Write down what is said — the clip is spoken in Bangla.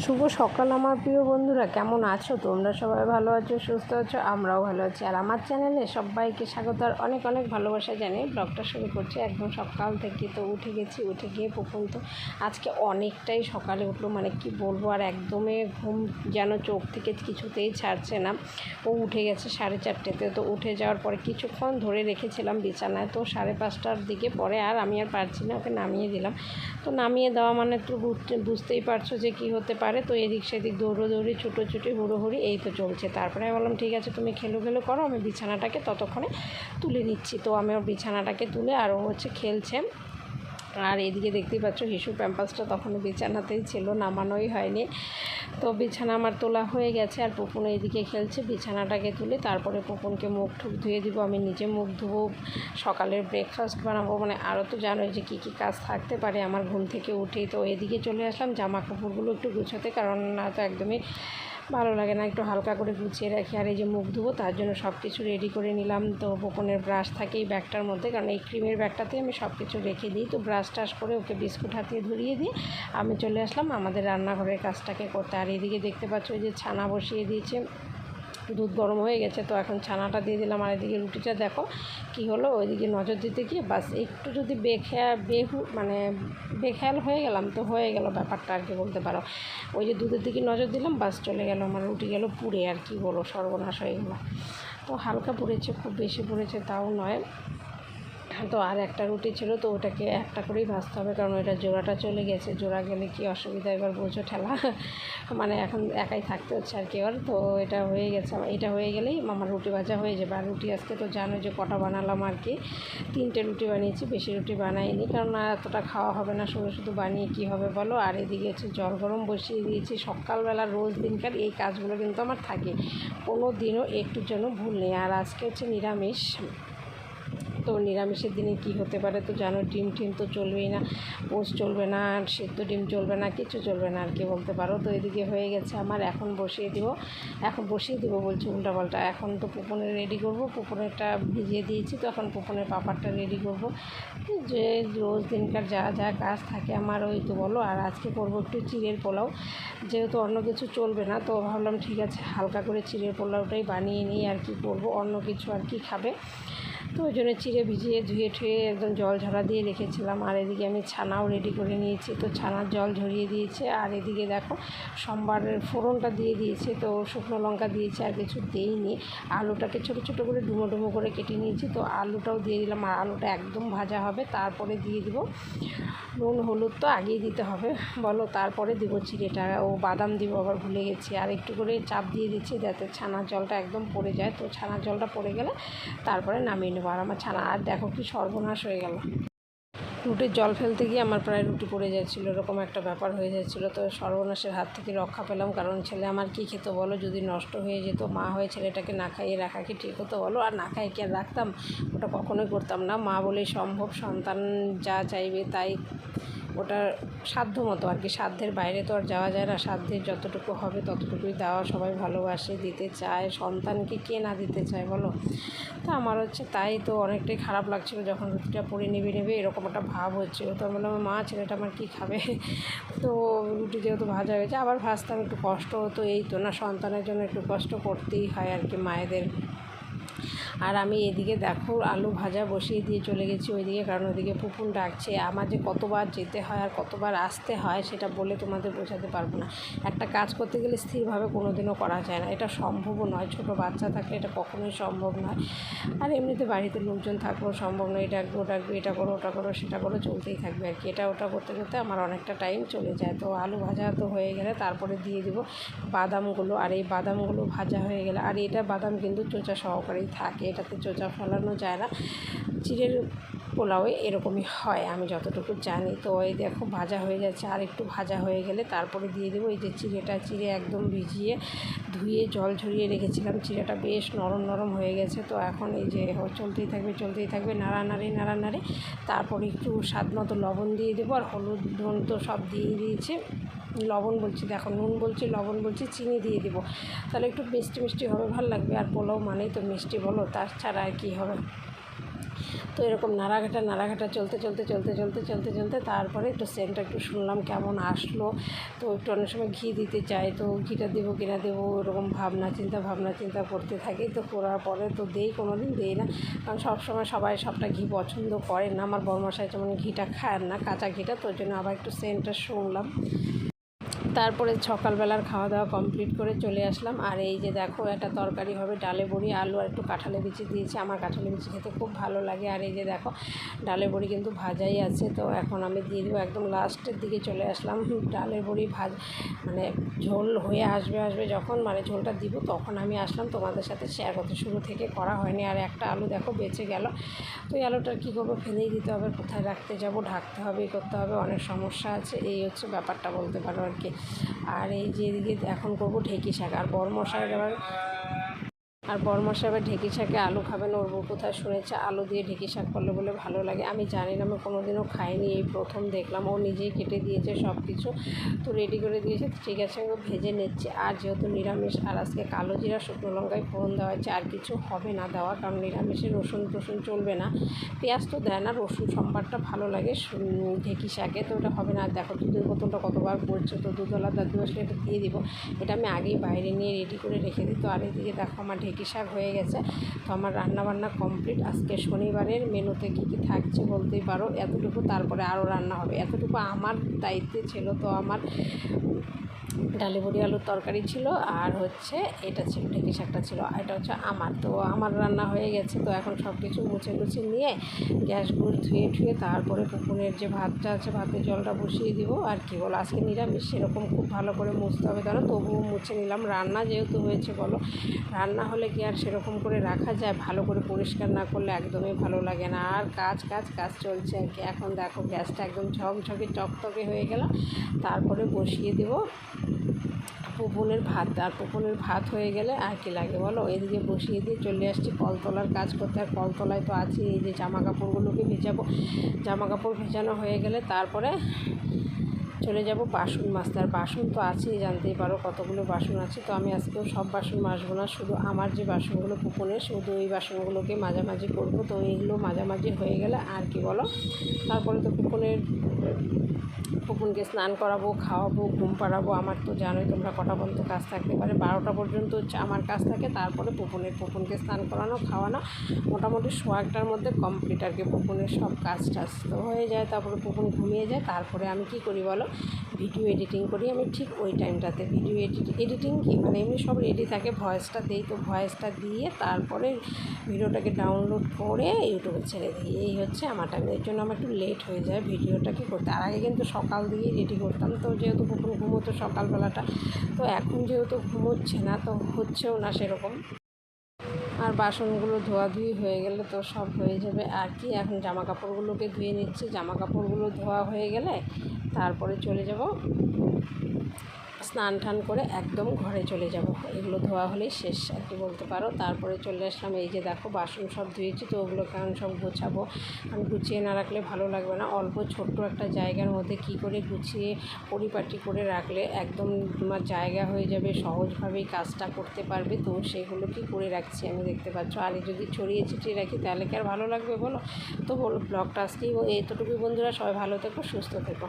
শুভ সকাল আমার প্রিয় বন্ধুরা। কেমন আছো? তোমরা সবাই ভালো আছো, সুস্থ আছো? আমরাও ভালো আছি। আর আমার চ্যানেলে সবাইকে স্বাগত আর অনেক অনেক ভালোবাসা জানিয়ে ব্লগটা শুরু করছি। একদম সকাল থেকে তো উঠে গেছি, উঠে গিয়ে পুকুন তো আজকে অনেকটাই সকালে উঠল। মানে কি বলব, আর একদমই ঘুম যেন চোখ থেকে কিছুতেই ছাড়ছে না। ও উঠে গেছে সাড়ে চারটেতে। তো উঠে যাওয়ার পরে কিছুক্ষণ ধরে রেখেছিলাম বিছানায়। তো সাড়ে পাঁচটার দিকে পরে আর আমি আর পারছি না, ওকে নামিয়ে দিলাম। তো নামিয়ে দেওয়া মানে তো বুঝতে- বুঝতেই পারছ যে কি হতে পারে, তো এদিক সেদিক দৌড়োদৌড়ি ছুটোছুটি হুড়োহুড়ি এই তো চলছে। তারপরে আমি বললাম, ঠিক আছে, তুমি খেলো খেলো করো, আমি বিছানাটাকে ততক্ষণে তুলে নিচ্ছি। তো আমি ওর বিছানাটাকে তুলে আর ও হচ্ছে খেলছে। আর এদিকে দেখতেই পাচ্ছ হিসু প্যাম্পাসটা তখনও বিছানাতেই ছিল, নামানোই হয়নি। তো বিছানা আমার তোলা হয়ে গেছে আর পুপুন এদিকে খেলছে, বিছানাটাকে তুলে তারপরে পুপুনকে মুখ ঠুক ধুয়ে দিব, আমি নিজে মুখ ধুবো, সকালের ব্রেকফাস্ট বানাবো মানে আরও তো জানোই যে কী কী কাজ থাকতে পারে আমার ঘুম থেকে উঠেই। তো এদিকে চলে আসলাম, জামা কাপড়গুলো একটু গুছোতে, কারণ না তো একদমই ভালো লাগে না, একটু হালকা করে গুছিয়ে রাখি আর এই যে মুখ ধুবো, তার জন্য সব কিছু রেডি করে নিলাম। তো বোকনের ব্রাশ থাকে এই ব্যাগটার মধ্যে, কারণ এই ক্রিমের ব্যাগটাতে আমি সব কিছু রেখে দিই। তো ব্রাশ টাশ করে ওকে বিস্কুট হাতিয়ে ধরিয়ে দিই। আমি চলে আসলাম আমাদের রান্নাঘরের কাজটাকে করতে। আর এদিকে দেখতে পাচ্ছ যে ছানা বসিয়ে দিয়েছে। দুধ গরম হয়ে গেছে, তো এখন ছানাটা দিয়ে দিলাম। আর এদিকে রুটিটা দেখো কি হলো, ওইদিকে নজর দিতে গিয়ে বাস একটু যদি বেখেয়া বেহু মানে বেখেয়াল হয়ে গেলাম, তো হয়ে গেল ব্যাপারটা আর কি বলতে পারো। ওই যে দুধের দিকে নজর দিলাম, বাস চলে গেল মানে রুটি গেল পুড়ে আর কি বলো, সর্বনাশ হয়ে গেলো। তো হালকা পুড়েছে, খুব বেশি পুড়েছে তাও নয়। তো আর একটা রুটি ছিল, তো ওটাকে একটা করেই ভাজতে হবে, কারণ ওইটা জোড়াটা চলে গেছে। জোড়া গেলে কি অসুবিধা? এবার বোঝো ঠেলা। মানে এখন একাই থাকতে হচ্ছে আর কি এবার তো এটা হয়ে গেছে। এটা হয়ে গেলেই আমার রুটি ভাজা হয়ে যাবে। আর রুটি আজকে তো জানো যে কটা বানালাম আর কি। তিনটে রুটি বানিয়েছি, বেশি রুটি বানাইনি, কারণ এতটা খাওয়া হবে না, শুধু শুধু বানিয়ে কী হবে বলো? আর এদিকে হচ্ছে জল গরম বসিয়ে দিয়েছি। সকালবেলা রোজ দিনকার এই কাজগুলো কিন্তু আমার থাকে। কোনো দিনও একটুর জন্য ভুল নেই। আর আজকে হচ্ছে নিরামিষ। তো নিরামিষের দিনে কি হতে পারে তো জানো, ডিম টিম তো চলবেই না পোষ চলবে না, আর সেদ্ধ ডিম চলবে না, কিছু চলবে না, আর কি বলতে পারো? তো এদিকে হয়ে গেছে আমার, এখন বসিয়ে দিব, এখন বসিয়ে দিব বলছি উল্টাপাল্টা। এখন তো পুপনের রেডি করব পুপনেরটা ভিজিয়ে দিয়েছি তো এখন পুপনের পাপারটা রেডি করব। যে রোজ দিনকার যা যা কাজ থাকে আমার, ওই তো বলো। আর আজকে করব একটু চিড়ের পোলাও, যেহেতু অন্য কিছু চলবে না, তো ভাবলাম ঠিক আছে, হালকা করে চিড়ের পোলাওটাই বানিয়ে নিই আর কি করব, অন্য কিছু আর কি খাবে? তো ওই জন্য চিড়ে ভিজিয়ে ধুয়ে ঠুয়ে একদম জল ঝরা দিয়ে রেখেছিলাম। আর এদিকে আমি ছানাও রেডি করে নিয়েছি। তো ছানার জল ঝরিয়ে দিয়েছে। আর এদিকে দেখো, সোমবারের ফোড়নটা দিয়ে দিয়েছে। তো শুকনো লঙ্কা দিয়েছে, আর কিছু দিইনি। আলুটাকে ছোটো ছোটো করে ডুমো ডুমো করে কেটে নিয়েছি। তো আলুটাও দিয়ে দিলাম। আর আলুটা একদম ভাজা হবে। তারপরে দিয়ে দিব নুন, হলুদ তো আগেই দিতে হবে। বলো, তারপরে দিব চিড়েটা। ও বাদাম দিব আবার ভুলে গেছি। আর একটু করে চাপ দিয়ে দিচ্ছি যাতে ছানার জলটা একদম পড়ে যায়। তো ছানার জলটা পড়ে গেলে তারপরে নামিয়ে নেব। আর আমার ছানা, আর দেখো কি সর্বনাশ হয়ে গেল। রুটির জল ফেলতে গিয়ে আমার প্রায় রুটি পড়ে যাচ্ছিল, এরকম একটা ব্যাপার হয়ে যাচ্ছিল। তো সর্বনাশের হাত থেকে রক্ষা পেলাম, কারণ ছেলে আমার কি খেতো বলো? যদি নষ্ট হয়ে যেত, মা হয়ে ছেলেটাকে না খাইয়ে রাখা কি ঠিক হতো বলো? আর না খাইয়ে কি আর রাখতাম? ওটা কখনোই করতাম না। মা বলে সম্ভব, সন্তান যা চাইবে তাই ওটা সাধ্য মতো আর কি। সাধ্যের বাইরে তো আর যাওয়া যায় না। সাধ্যের যতটুকু হবে ততটুকুই দেওয়া। সবাই ভালোবাসে, দিতে চায়, সন্তানকে কে না দিতে চায় বলো? তো আমার হচ্ছে তাই তো অনেকটাই খারাপ লাগছিল। যখন রুটিটা পরে নেবে নেবে এরকম একটা ভাব হচ্ছিল। তো আমি বললাম, মা, ছেলেটা আমার কী খাবে? তো রুটি যেহেতু ভাজা হয়েছে, আবার ভাজতাম। একটু কষ্ট হতো। এই তো না, সন্তানের জন্য একটু কষ্ট করতেই হয় আর কি মায়েদের। আর আমি এদিকে দেখো, আলু ভাজা বসিয়ে দিয়ে চলে গেছি ওইদিকে, কারণ ওইদিকে পুপুন ডাকছে, আমার যে কতবার যেতে হয় আর কতবার আসতে হয় সেটা বলে তোমাদের বোঝাতে পারব না। একটা কাজ করতে গেলে স্থিরভাবে কোনো দিনও করা যায় না, এটা সম্ভবও নয়, ছোটো বাচ্চা থাকলে এটা কখনোই সম্ভব নয়। আর এমনিতে বাড়িতে লোকজন থাকলেও সম্ভব নয়, এটা ডাকবে ওটা এটা করো, ওটা করো, সেটা করো, চলতেই থাকবে আর কি, এটা ওটা করতে করতে আমার অনেকটা টাইম চলে যায়। তো আলু ভাজা তো হয়ে গেলে তারপরে দিয়ে দিব বাদামগুলো, আর এই বাদামগুলো ভাজা হয়ে গেলে, আর এটা বাদাম কিন্তু চোচা সহকারেই থাকে, এটাতে চোচা ফলানো যায় না। চিড়ের পোলাওয়ে এরকমই হয়, আমি যতটুকু জানি। তো এই দেখো, ভাজা হয়ে যাচ্ছে আর একটু ভাজা হয়ে গেলে তারপরে দিয়ে দেবো এই যে চিড়েটা। চিড়ে একদম ভিজিয়ে ধুয়ে জল ঝরিয়ে রেখেছিলাম। চিড়েটা বেশ নরম নরম হয়ে গেছে। তো এখন এই যে চলতেই থাকবে চলতেই থাকবে। নাড়ানাড়ি নাড়ানাড়ি তারপরে একটু স্বাদ মতো লবণ দিয়ে দেবো। আর হলুদ নুন তো সব দিয়ে দিয়েছে। লবণ বলছি, দেখো, নুন বলছি, লবণ বলছি, চিনি দিয়ে দেবো। তাহলে একটু মিষ্টি মিষ্টি হবে, ভালো লাগবে। আর পোলাও মানেই তো মিষ্টি বলো, তার ছাড়া আর কী হবে? তো এরকম নাড়াঘাটা নাড়াঘাটা চলতে চলতে চলতে চলতে চলতে চলতে তারপরে একটু সেন্টটা একটু শুনলাম কেমন আসলো। তো একটু অনেক সময় ঘি দিতে চাই, তো ঘিটা দেবো কিনা দেবো এরকম ভাবনা চিন্তা ভাবনা চিন্তা করতে থাকি। তো করার পরে তো দেই কোনো দিন দেই না। কারণ সবসময় সবাই সবটা ঘি পছন্দ করে না। আমার বরমশাই যেমন ঘিটা খায় না, কাঁচা ঘিটা, তো ওই জন্য আবার একটু সেন্টটা শুনলাম। তারপরে সকালবেলার খাওয়া দাওয়া কমপ্লিট করে চলে আসলাম। আর এই যে দেখো, একটা তরকারি হবে ডালে বড়ি, আলু আর একটু কাঁঠালে বিচি দিয়েছি। আমার কাঁঠালে বিচি খেতে খুব ভালো লাগে। আর এই যে দেখো, ডালে বড়ি কিন্তু ভাজাই আছে। তো এখন আমি দিয়ে দেবো একদম লাস্টের দিকে চলে আসলাম। ডালে বড়ি ভাজ মানে ঝোল হয়ে আসবে আসবে যখন মানে ঝোলটা দিব তখন আমি আসলাম। তোমাদের সাথে শেয়ার করতে শুরু থেকে করা হয়নি। আর একটা আলু দেখো, বেঁচে গেল। তো এই আলুটা কী করব? ফেলেই দিতে হবে, কোথায় রাখতে যাব? ঢাকতে হবে করতে হবে, অনেক সমস্যা আছে। এই হচ্ছে ব্যাপারটা বলতে পারো আর কি। আর এই যে এদিকে এখন করব ঢেঁকি শাক। আর বড় মশার এবার আর বরমশা এবার ঢেঁকি শাকে আলু খাবেন ওর বউ কোথায় শুনেছে, আলু দিয়ে ঢেঁকি শাক করলে বলে ভালো লাগে। আমি জানি না, আমি কোনো দিনও খাইনি, এই প্রথম দেখলাম। ও নিজেই কেটে দিয়েছে সব কিছু তো রেডি করে দিয়েছে ঠিক আছে, আমি ভেজে নিচ্ছি। আর যেহেতু নিরামিষ, আর আজকে কালো জিরা, শুকনো লঙ্কায় ফোড়ন দেওয়া হচ্ছে আর কিছু হবে না দেওয়া কারণ নিরামিষে রসুন টসুন চলবে না। পেঁয়াজ তো দেয় না, রসুন সম্বারটা ভালো লাগে ঢেঁকি শাকে, তো ওটা হবে না। আর দেখো, দুধের বোতলটা কতবার পড়ছে তো দুধওয়ালা দাদু আসলে এটা দিয়ে দিব। এটা আমি আগেই বাইরে নিয়ে রেডি করে রেখে দিই। তো আর এদিকে দেখো, আমার শাক হয়ে গেছে। তো আমার রান্নাবান্না কমপ্লিট। আজকে শনিবারের মেনুতে কী কী থাকছে বলতেই পারো। এতটুকু তারপরে আরও রান্না হবে। এতটুকু আমার দায়িত্বে ছিল। তো আমার ডালে বড়ি আলুর তরকারি ছিল আর হচ্ছে এটা ছিল, ঢেঁকি শাকটা ছিল এটা হচ্ছে আমার। তো আমার রান্না হয়ে গেছে, তো এখন সব কিছু মুছে মুছে নিয়ে গ্যাসগুলো ধুয়ে ঠুয়ে তারপরে পুকুরের যে ভাতটা আছে, ভাতের জলটা বসিয়ে দিব। আর কি বলো, আজকে নিরামিষ, সেরকম খুব ভালো করে মুছতে হবে তাহলে তবুও মুছে নিলাম। রান্না যেহেতু হয়েছে বলো, রান্না হলে কি আর সেরকম করে রাখা যায়? ভালো করে পরিষ্কার না করলে একদমই ভালো লাগে না। আর কাজ কাজ কাজ চলছে আর কি। এখন দেখো, গ্যাসটা একদম ঝকঝকে চকচকে হয়ে গেল। তারপরে বসিয়ে দেবো। পুপুনের ভাত, আর পোপনের ভাত হয়ে গেলে আর কি লাগে বলো? এদিকে বসিয়ে দিয়ে চলে আসছি কলতলার কাজ করতে। আর কলতলায় তো আছে, এই যে জামা কাপড়গুলোকে ভেজাবো। জামা কাপড় ভেজানো হয়ে গেলে তারপরে চলে যাব বাসন মাজতে। বাসন তো আছেই, জানতেই পারো কতগুলো বাসন আছে। তো আমি আজকেও সব বাসন মাজবো না, শুধু আমার যে বাসনগুলো কুপনের, শুধু ওই বাসনগুলোকে মাঝামাঝি করব। তো এইগুলো মাঝামাঝি হয়ে গেলে আর কি বলো? তারপরে তো কুপনের পুকুনকে স্নান করাবো, খাওয়াবো, ঘুম পাড়াবো। আমার তো জানোই তোমরা কটা পর্যন্ত কাজ থাকতে পারে। বারোটা পর্যন্ত হচ্ছে আমার কাজ থাকে, তারপরে পুকুনের পুকুনকে স্নান করানো, খাওয়ানো। মোটামুটি সোয়াগটার মধ্যে কমপ্লিট আর কি পুকুনের সব কাজ টাজ তো হয়ে যায়। তারপরে পুকুন ঘুমিয়ে যায়। তারপরে আমি কি করি বলো? ভিডিও এডিটিং করি আমি ঠিক ওই টাইমটাতে। ভিডিও এডিট, এডিটিং কি? মানে এমনি সব রেডি থাকে, ভয়েসটা দিই তো ভয়েসটা দিয়ে তারপরে ভিডিওটাকে ডাউনলোড করে ইউটিউবে ছেড়ে দিই। এই হচ্ছে আমার টাইম এর জন্য আমার একটু লেট হয়ে যায় ভিডিওটাকে করতে। আর আগে কিন্তু সকাল দিয়েই রেডি করতাম, তো যেহেতু কখন ঘুমোতো সকালবেলাটা, তো এখন যেহেতু ঘুমোচ্ছে না, তো হচ্ছেও না সেরকম। আর বাসনগুলো ধোয়াধুয়ি হয়ে গেলে তো সব হয়ে যাবে আর কি। এখন জামা কাপড়গুলোকে ধুয়ে নিচ্ছি। জামা কাপড়গুলো ধোয়া হয়ে গেলে তারপরে চলে যাব। স্নান টান করে একদম ঘরে চলে যাব। এগুলো ধোয়া হলেই শেষ, আর কি বলতে পারো। তারপরে চলে আসলাম, এই যে দেখো, বাসন সব ধুয়েছি তো ওগুলো কেমন সব গোছাবো। আমি গুছিয়ে না রাখলে ভালো লাগবে না। অল্প ছোট্ট একটা জায়গার মধ্যে কি করে গুছিয়ে পরিপাটি করে রাখলে একদম তোমার জায়গা হয়ে যাবে, সহজভাবেই কাজটা করতে পারবে। তো সেগুলো কি করে রাখছি আমি দেখতে পাচ্ছ। আর যদি ছড়িয়ে ছিটিয়ে রাখি, তাহলে কি আর ভালো লাগবে বলো? তো বলো, ব্লগটা আজকেই এতটুকুই বন্ধুরা। সবাই ভালো থেকো, সুস্থ থেকো।